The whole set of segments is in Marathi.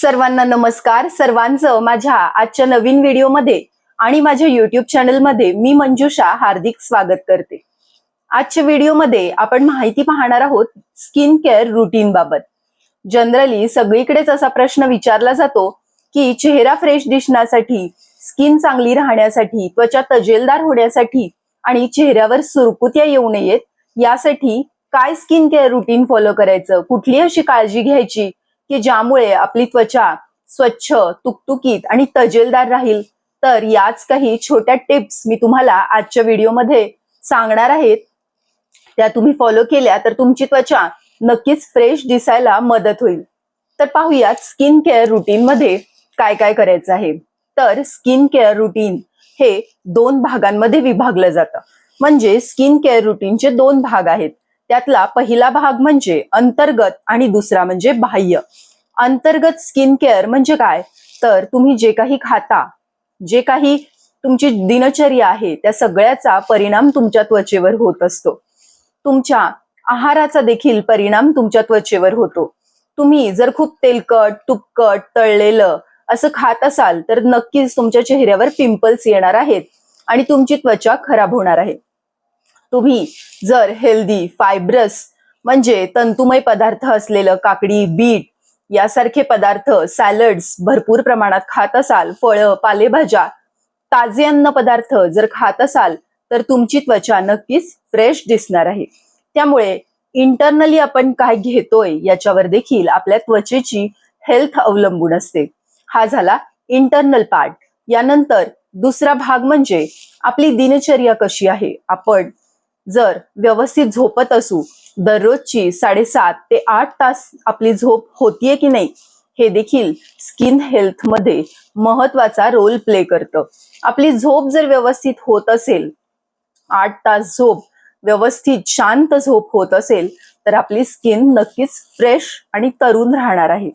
सर्वांना नमस्कार. सर्वांचं माझ्या आजच्या नवीन व्हिडिओमध्ये आणि माझ्या युट्यूब चॅनलमध्ये मी मंजुषा हार्दिक स्वागत करते. आजच्या व्हिडिओमध्ये आपण माहिती पाहणार आहोत स्किन केअर रुटीन बाबत. जनरली सगळीकडेच असा प्रश्न विचारला जातो की चेहरा फ्रेश दिसण्यासाठी स्किन चांगली राहण्यासाठी त्वचा तजेलदार होण्यासाठी आणि चेहऱ्यावर सुरकुत्या येऊ नयेत यासाठी काय स्किन केअर रुटीन फॉलो करायचं? कुठली अशी काळजी घ्यायची? की ज्यामुळे आपली त्वचा स्वच्छ तुकतुकीत आणि तजेलदार राहील. तर याच काही छोट्या टिप्स मी तुम्हाला आजच्या व्हिडिओमध्ये सांगणार आहेत त्या तुम्ही फॉलो केल्या तर तुमची त्वचा नक्कीच फ्रेश दिसायला मदत होईल. तर पाहूयात स्किन केअर रुटीन मध्ये काय काय करायचं आहे. तर स्किन केअर रुटीन हे दोन भागांमध्ये विभागलं जातं. म्हणजे स्किन केअर रुटीनचे दोन भाग आहेत. त्यातला पहिला भाग म्हणजे अंतर्गत आणि दुसरा म्हणजे बाह्य. अंतर्गत स्किन केअर म्हणजे काय? तर तुम्ही जे काही खाता जे काही तुमची दिनचर्या आहे त्या सगळ्याचा परिणाम तुमच्या त्वचेवर होत असतो. तुमच्या आहाराचा देखील परिणाम तुमच्या त्वचेवर होतो. तुम्ही जर खूप तेलकट तुपकट तळलेलं असं खात असाल तर नक्कीच तुमच्या चेहऱ्यावर पिंपल्स येणार आहेत आणि तुमची त्वचा खराब होणार आहे. तुम्ही जर हेल्दी फायब्रस म्हणजे तंतुमय पदार्थ असलेलं काकडी बीट यासारखे पदार्थ सॅलड्स भरपूर प्रमाणात खात असाल फळं पालेभाज्या ताजे अन्न पदार्थ जर खात असाल तर तुमची त्वचा नक्कीच फ्रेश दिसणार आहे. त्यामुळे इंटरनली आपण काय घेतोय याच्यावर देखील आपल्या त्वचेची हेल्थ अवलंबून असते. हा झाला इंटरनल पार्ट यानंतर दुसरा भाग म्हणजे आपली दिनचर्या कशी आहे? आपण जर व्यवस्थित झोपत असू दररोजची साडेसात ते आठ तास आपली झोप होतीये की नाही हे देखील स्किन हेल्थमध्ये महत्त्वाचा रोल प्ले करतं. आपली झोप जर व्यवस्थित होत असेल आठ तास झोप व्यवस्थित शांत झोप होत असेल तर आपली स्किन नक्कीच फ्रेश आणि तरुण राहणार आहे.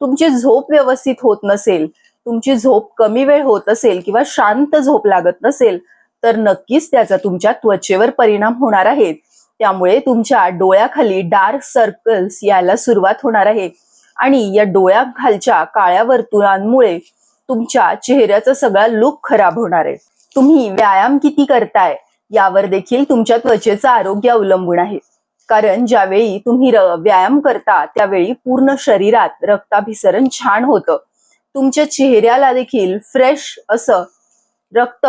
तुमची झोप व्यवस्थित होत नसेल तुमची झोप कमी वेळ होत असेल किंवा शांत झोप लागत नसेल तर नक्कीच त्याचा तुमच्या त्वचेवर परिणाम होणार आहे. त्यामुळे तुमच्या डोळ्याखाली डार्क सर्कल्स यायला सुरुवात होणार आहे. आणि या डोळ्याखालच्या काळ्या वर्तुळांमुळे तुमच्या चेहऱ्याचा सगळा लुक खराब होणार आहे. तुम्ही व्यायाम किती करताय यावर देखील तुमच्या त्वचेचं आरोग्य अवलंबून आहे. कारण ज्यावेळी तुम्ही व्यायाम करता त्यावेळी पूर्ण शरीरात रक्ताभिसरण छान होतं. तुमच्या चेहऱ्याला देखील फ्रेश असं रक्त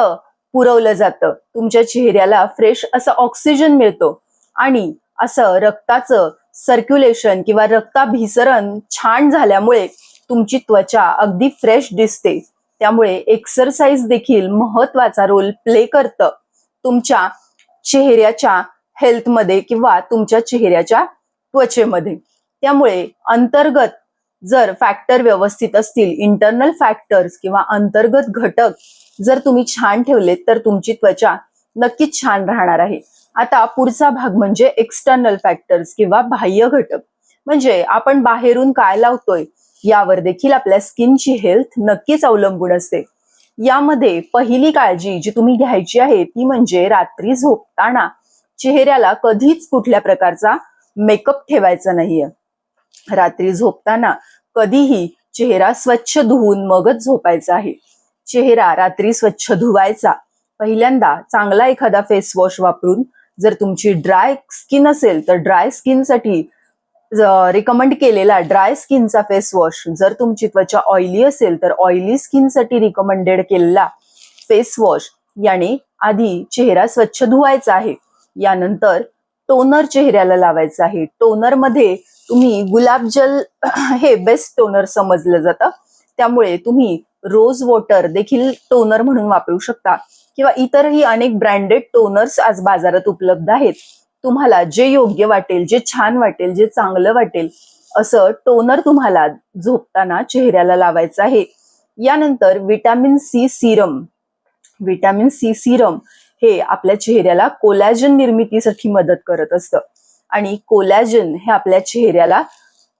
पुरवलं जातं. तुमच्या चेहऱ्याला फ्रेश असं ऑक्सिजन मिळतो. आणि असं रक्ताचं सर्क्युलेशन किंवा रक्ताभिसरण छान झाल्यामुळे तुमची त्वचा अगदी फ्रेश दिसते. त्यामुळे एक्सरसाइज देखील महत्त्वाचा रोल प्ले करतं. तुमच्या चेहऱ्याच्या हेल्थमध्ये किंवा तुमच्या चेहऱ्याच्या त्वचेमध्ये. त्यामुळे अंतर्गत जर फॅक्टर व्यवस्थित असतील इंटरनल फॅक्टर्स किंवा अंतर्गत घटक जर तुम्ही छान ठेवलेत तर तुमची त्वचा नक्कीच छान राहणार आहे. आता पुढचा भाग म्हणजे एक्सटर्नल फॅक्टर्स किंवा बाह्य घटक. म्हणजे आपण बाहेरून काय लावतोय यावर देखील आपल्या स्किनची हेल्थ नक्कीच अवलंबून असते. यामध्ये पहिली काळजी जी तुम्ही घ्यायची आहे ती म्हणजे रात्री झोपताना चेहऱ्याला कधीच कुठल्या प्रकारचा मेकअप ठेवायचा नाहीये. रात्री झोपताना कधीही चेहरा स्वच्छ धुवून मगच झोपायचा आहे. चेहरा रात्री स्वच्छ धुवायचा. पहिल्यांदा चांगला एखादा फेस वॉश वापरून जर तुमची ड्राय स्किन असेल तर ड्राय स्किनसाठी रिकमेंड केलेला ड्राय स्किनचा फेस वॉश जर तुमची त्वचा ऑइली असेल तर ऑइली स्किनसाठी रिकमेंडेड केलेला फेस वॉश याने आधी चेहरा स्वच्छ धुवायचा आहे. यानंतर टोनर चेहऱ्याला लावायचा आहे. टोनरमध्ये तुम्ही गुलाबजल हे बेस्ट टोनर समजलं जातं. त्यामुळे तुम्ही रोज वॉटर देखील टोनर म्हणून वापरू शकता किंवा इतरही अनेक ब्रँडेड टोनर्स आज बाजारात उपलब्ध आहेत. तुम्हाला जे योग्य वाटेल जे छान वाटेल जे चांगलं वाटेल असं टोनर तुम्हाला झोपताना चेहऱ्याला लावायचं आहे. यानंतर vitamin C serum. Vitamin C serum हे आपल्या चेहऱ्याला कोलॅजन निर्मितीसाठी मदत करत असतं. आणि कोलॅजन हे आपल्या चेहऱ्याला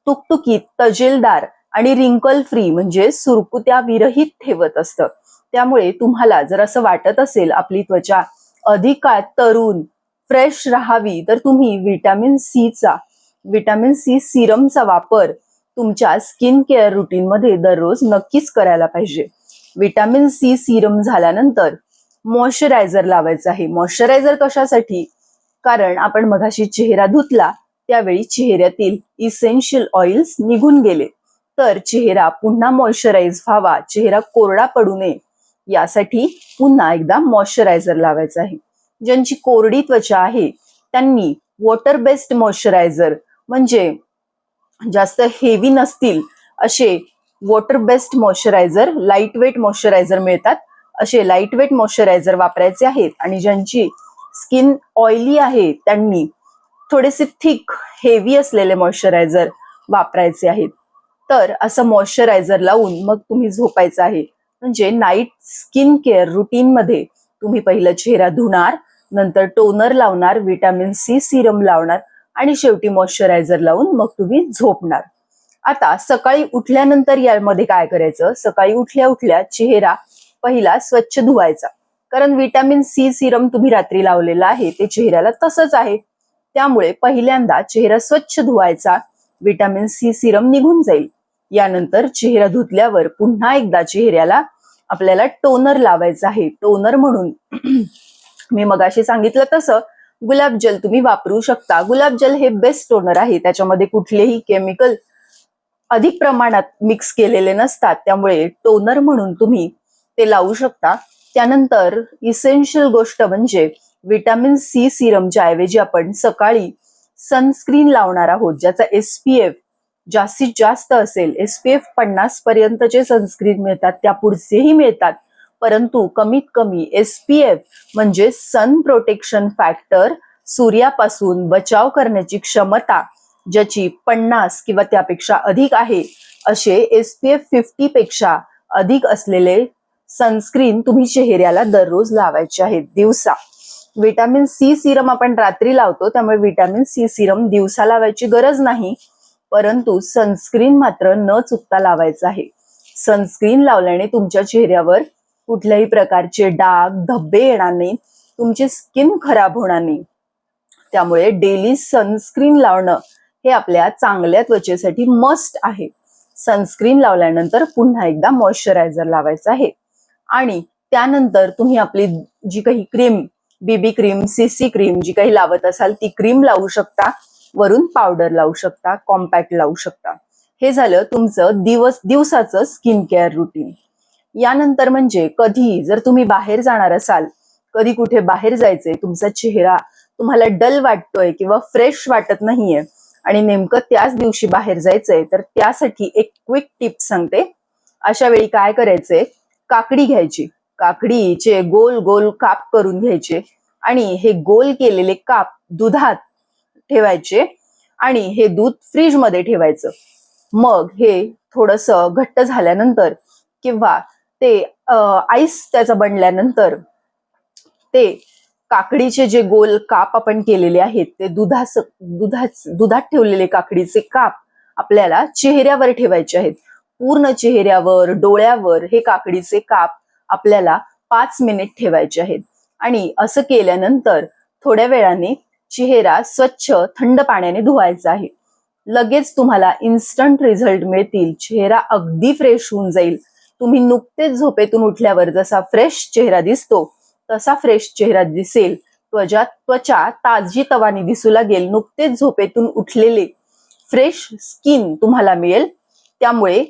तुकतुकीत तजेलदार आणि रिंकल फ्री म्हणजे सुरकुत्या विरहित ठेवत असतं. त्यामुळे तुम्हाला जर असं वाटत असेल आपली त्वचा अधिक काळ तरुण फ्रेश राहावी तर तुम्ही विटॅमिन सीचा विटॅमिन सी सिरमचा वापर तुमच्या स्किन केअर रुटीन मध्ये दररोज नक्कीच करायला पाहिजे. विटॅमिन सी सिरम झाल्यानंतर मॉइश्चरायझर लावायचं आहे. मॉइश्चरायझर कशासाठी? कारण आपण मगाशी चेहरा धुतला त्यावेळी चेहऱ्यातील इसेन्शियल ऑइल्स निघून गेले. तर चेहरा पुन्हा मॉइश्चराइज व्हावा. चेहरा कोरडा पडू नये. यासाठी पुन्हा एकदा मॉइश्चरायझर लावायचा आहे. ज्यांची कोरडी त्वचा आहे त्यांनी वॉटर बेस्ड मॉइश्चरायझर म्हणजे जास्त हेवी नसतील असे water based moisturiser lightweight moisturiser मिळतात. असे लाइट वेट मॉइश्चरायझर वापरायचे आहेत आणि ज्यांची स्किन ऑइली आहे त्यांनी थोडेसे थिक हेवी असलेले मॉइश्चरायझर वापरायचे आहेत. तर असं मॉइश्चरायझर लावून मग तुम्ही झोपायचं आहे. म्हणजे नाईट स्किन केअर रुटीन मध्ये तुम्ही पहिलं चेहरा धुणार नंतर टोनर लावणार विटॅमिन सी सिरम लावणार आणि शेवटी मॉइश्चरायझर लावून मग तुम्ही झोपणार. आता सकाळी उठल्यानंतर यामध्ये काय करायचं? सकाळी उठल्या उठल्या चेहरा पहिला स्वच्छ धुवायचा. कारण विटॅमिन सी सिरम तुम्ही रात्री लावलेला आहे ते चेहऱ्याला तसंच आहे. त्यामुळे पहिल्यांदा चेहरा स्वच्छ धुवायचा विटॅमिन सी सिरम निघून जाईल. यानंतर चेहरा धुतल्यावर पुन्हा एकदा चेहऱ्याला आपल्याला टोनर लावायचा आहे. टोनर म्हणून मी मगाशी सांगितलं तसं गुलाबजल तुम्ही वापरू शकता. गुलाबजल हे बेस्ट टोनर आहे. त्याच्यामध्ये कुठलेही केमिकल अधिक प्रमाणात मिक्स केलेले नसतात. त्यामुळे टोनर म्हणून तुम्ही ते लावू शकता. त्यानंतर इसेन्शियल गोष्ट म्हणजे विटॅमिन सी सिरमच्या ऐवजी आपण सकाळी सनस्क्रीन लावणार आहोत ज्याचा एसपीएफ जास्तीत जास्त असेल एसपीएफ पन्नास पर्यंतचे सनस्क्रीन मिळतात त्या पुढचेही मिळतात. परंतु कमीत कमी एसपीएफ म्हणजे सन प्रोटेक्शन फॅक्टर सूर्यापासून बचाव करण्याची क्षमता ज्याची पन्नास किंवा त्यापेक्षा अधिक आहे असे एसपीएफ फिफ्टी पेक्षा अधिक असलेले सनस्क्रीन तुम्ही चेहऱ्याला दररोज लावायचे आहेत दिवसा. विटॅमिन सी सिरम आपण रात्री लावतो त्यामुळे विटॅमिन सी सिरम दिवसा लावायची गरज नाही. परंतु सनस्क्रीन मात्र न चुकता लावायचं आहे. सनस्क्रीन लावल्याने तुमच्या चेहऱ्यावर कुठल्याही प्रकारचे डाग धब्बे येणार नाही तुमची स्किन खराब होणार नाही. त्यामुळे डेली सनस्क्रीन लावणं हे आपल्या चांगल्या त्वचेसाठी मस्ट आहे. सनस्क्रीन लावल्यानंतर पुन्हा एकदा मॉइश्चरायझर लावायचं आहे. आणि त्यानंतर तुम्ही आपली जी काही cream BB cream CC cream जी काही लावत असाल ती क्रीम लावू शकता. वरून पावडर लावू शकता कॉम्पॅक्ट लावू शकता. हे झालं तुमचं दिवस दिवसाचं स्किन केअर रुटीन यानंतर म्हणजे कधी जर तुम्ही बाहेर जाणार असाल कधी कुठे बाहेर जायचंय तुमचा चेहरा तुम्हाला डल वाटतोय किंवा फ्रेश वाटत नाहीये आणि नेमकं त्याच दिवशी बाहेर जायचंय तर त्यासाठी एक क्विक टिप सांगते. अशा वेळी काय करायचंय? काकडी घ्यायची. काकडीचे गोल गोल काप करून घ्यायचे आणि हे गोल केलेले काप दुधात ठेवायचे आणि हे दूध फ्रीजमध्ये ठेवायचं. मग हे थोडस घट्ट झाल्यानंतर किंवा ते आईस त्याचा बनल्यानंतर ते काकडीचे जे गोल काप आपण केलेले आहेत ते दुधास दुधाच दुधात ठेवलेले काकडीचे काप आपल्याला चेहऱ्यावर ठेवायचे आहेत. पूर्ण चेहऱ्यावर डोळ्यावर हे काकडीचे काप आपल्याला पाच मिनिट ठेवायचे आहेत. आणि असं केल्यानंतर थोड्या वेळाने चेहरा स्वच्छ थंड पाण्याने धुवायचा आहे. लगेच तुम्हाला इन्स्टंट रिझल्ट मिळतील. चेहरा अगदी फ्रेश होऊन जाईल. तुम्ही नुकतेच झोपेतून उठल्यावर जसा फ्रेश चेहरा दिसतो तसा फ्रेश चेहरा दिसेल. त्वचा त्वचा ताजी तवानी दिसू लागेल. नुकतेच झोपेतून उठलेले फ्रेश स्किन तुम्हाला मिळेल. त्यामुळे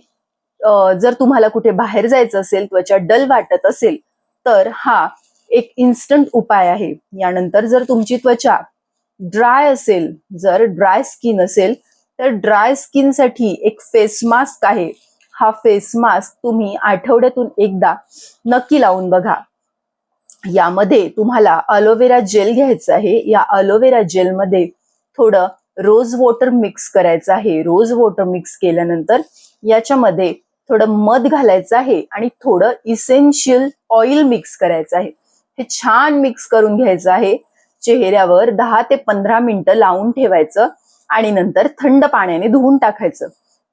जर तुम्हाला कुठे बाहेर जायचं असेल त्वचा डल वाटत असेल तर हा एक इन्स्टंट उपाय आहे. यानंतर जर तुमची त्वचा ड्राय असेल जर ड्राय स्किन असेल तर ड्राय स्किनसाठी एक फेस मास्क आहे. हा फेस मास्क तुम्ही आठवड्यातून एकदा नक्की लावून बघा. यामध्ये तुम्हाला अलोवेरा जेल घ्यायचं आहे. या अलोवेरा जेलमध्ये थोडं रोज वॉटर मिक्स करायचं आहे. रोज वॉटर मिक्स केल्यानंतर याच्यामध्ये थोडं मध घालायचं आहे आणि थोडं इसेन्शियल ऑइल मिक्स करायचं आहे. हे छान मिक्स करून घ्यायचं आहे. चेहऱ्यावर दहा ते पंधरा मिनिटं लावून ठेवायचं आणि नंतर थंड पाण्याने धुवून टाकायचं.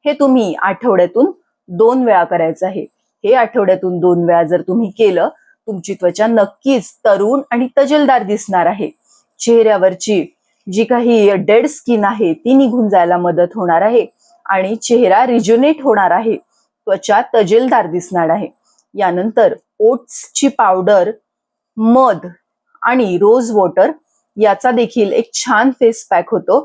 हे तुम्ही आठवड्यातून दोन वेळा करायचं आहे. हे आठवड्यातून दोन वेळा जर तुम्ही केलं तुमची त्वचा नक्कीच तरुण आणि तजेलदार दिसणार आहे. चेहऱ्यावरची जी काही डेड स्किन आहे ती निघून जायला मदत होणार आहे आणि चेहरा रिज्युनेट होणार आहे. त्वचा तजेलदार दिसणार आहे. यानंतर ओट्सची पावडर मध आणि रोज वॉटर याचा देखील एक छान फेस पॅक होतो.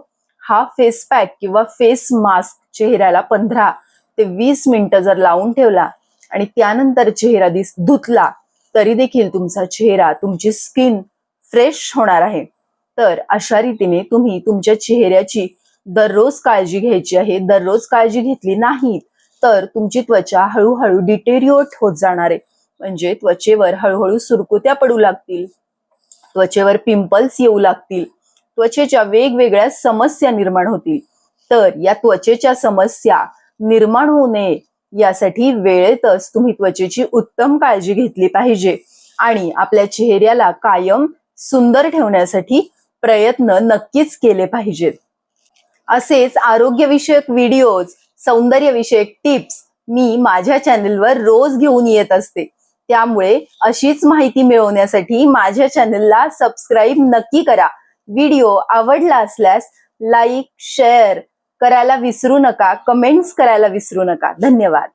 हा फेस पॅक किंवा फेस मास्क चेहऱ्याला पंधरा ते वीस मिनिटं जर लावून ठेवला आणि त्यानंतर चेहरा दिस धुतला तरी देखील तुमचा चेहरा तुमची स्किन फ्रेश होणार आहे. तर अशा रीतीने तुम्ही तुमच्या चेहऱ्याची दररोज काळजी घ्यायची आहे. दररोज काळजी घेतली नाही तर तुमची त्वचा हळूहळू डिटेरिओट होत जाणार आहे. म्हणजे त्वचेवर हळूहळू सुरकुत्या पडू लागतील. त्वचेवर पिंपल्स येऊ लागतील. त्वचेच्या वेगवेगळ्या समस्या निर्माण होतील. तर या त्वचेच्या समस्या निर्माण होऊ नये यासाठी वेळेतच तुम्ही त्वचेची उत्तम काळजी घेतली पाहिजे आणि आपल्या चेहऱ्याला कायम सुंदर ठेवण्यासाठी प्रयत्न नक्कीच केले पाहिजेत. असेच आरोग्यविषयक व्हिडिओज सौंदर्यविषयक टिप्स मी माझ्या चॅनलवर रोज घेऊन येत असते. त्यामुळे अशीच माहिती मिळवण्यासाठी माझ्या चॅनलला सबस्क्राईब नक्की करा. व्हिडिओ आवडला असल्यास लाईक शेअर करायला विसरू नका कमेंट्स करायला विसरू नका. धन्यवाद.